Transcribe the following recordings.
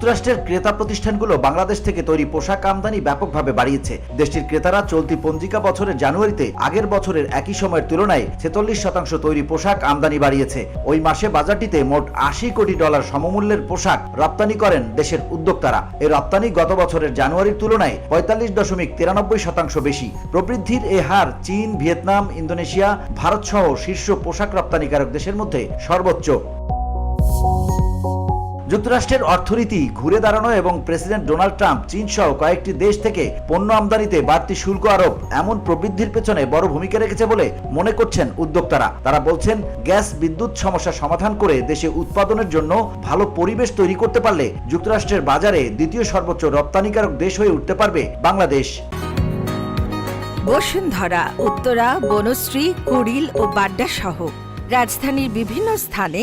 যুক্তরাষ্ট্রের ক্রেতা প্রতিষ্ঠানগুলো বাংলাদেশ থেকে তৈরি পোশাক আমদানি ব্যাপকভাবে বাড়িয়েছে। দেশটির ক্রেতারা চলতি পঞ্জিকা বছরের জানুয়ারিতে আগের বছরের একই সময়ের তুলনায় ছেচল্লিশ শতাংশ তৈরি পোশাক আমদানি বাড়িয়েছে। ওই মাসে বাজারটিতে মোট আশি কোটি ডলার সমমূল্যের পোশাক রপ্তানি করেন দেশের উদ্যোক্তারা। এই রপ্তানি গত বছরের জানুয়ারির তুলনায় পঁয়তাল্লিশ দশমিক তিরানব্বই শতাংশ বেশি। প্রবৃদ্ধির এ হার চীন, ভিয়েতনাম, ইন্দোনেশিয়া ভারত সহ শীর্ষ পোশাক রপ্তানিকারক দেশের মধ্যে সর্বোচ্চ। যুক্তরাষ্ট্রের অর্থনীতি ঘুরে দাঁড়ানো এবং প্রেসিডেন্ট ডোনাল্ড ট্রাম্প, চীন সহ কয়েকটি দেশ থেকে পণ্য আমদানিতে বাড়তি শুল্ক আরোপ এমন প্রবৃদ্ধির পেছনে বড় ভূমিকা রেখেছে বলে মনে করছেন উদ্যোক্তারা। তারা বলছেন, গ্যাস বিদ্যুৎ সমস্যা সমাধান করে দেশে উৎপাদনের জন্য ভালো পরিবেশ তৈরি করতে পারলে যুক্তরাষ্ট্রের বাজারে দ্বিতীয় সর্বোচ্চ রপ্তানিকারক দেশ হয়ে উঠতে পারবে বাংলাদেশ। বসুন্ধরা, উত্তরা, বনশ্রী, কুড়িল ও বাড্ডা সহ রাজধানীর বিভিন্ন স্থানে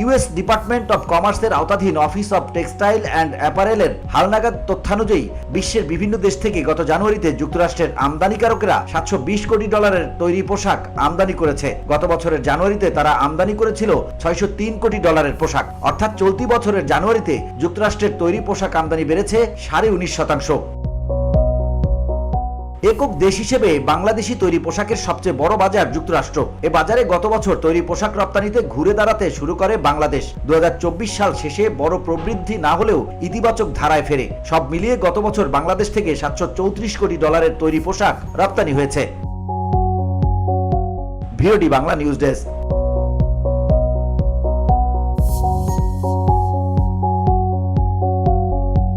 US department of কমার্সের আওতাধীন অফিস অফ টেক্সটাইল অ্যান্ড অ্যাপারেলের হালনাগাদ তথ্যানুযায়ী বিশ্বের বিভিন্ন দেশ থেকে গত জানুয়ারিতে যুক্তরাষ্ট্রের আমদানিকারকেরা সাতশো বিশ কোটি ডলারের তৈরি পোশাক আমদানি করেছে। গত বছরের জানুয়ারিতে তারা আমদানি করেছিল ছয়শো তিন কোটি ডলারের পোশাক। অর্থাৎ চলতি বছরের জানুয়ারিতে যুক্তরাষ্ট্রের তৈরি পোশাক আমদানি বেড়েছে সাড়ে উনিশ শতাংশ। একক দেশ হিসেবে বাংলাদেশি তৈরি পোশাকের সবচেয়ে বড় বাজার যুক্তরাষ্ট্র। এ বাজারে গত বছর তৈরি পোশাক রপ্তানিতে ঘুরে দাঁড়াতে শুরু করে বাংলাদেশ। দু হাজার চব্বিশ সাল শেষে বড় প্রবৃদ্ধি না হলেও ইতিবাচক ধারায় ফেরে। সব মিলিয়ে গত বছর বাংলাদেশ থেকে সাতশো চৌত্রিশ কোটি ডলারের তৈরি পোশাক রপ্তানি হয়েছে। VOD Bangla news desk.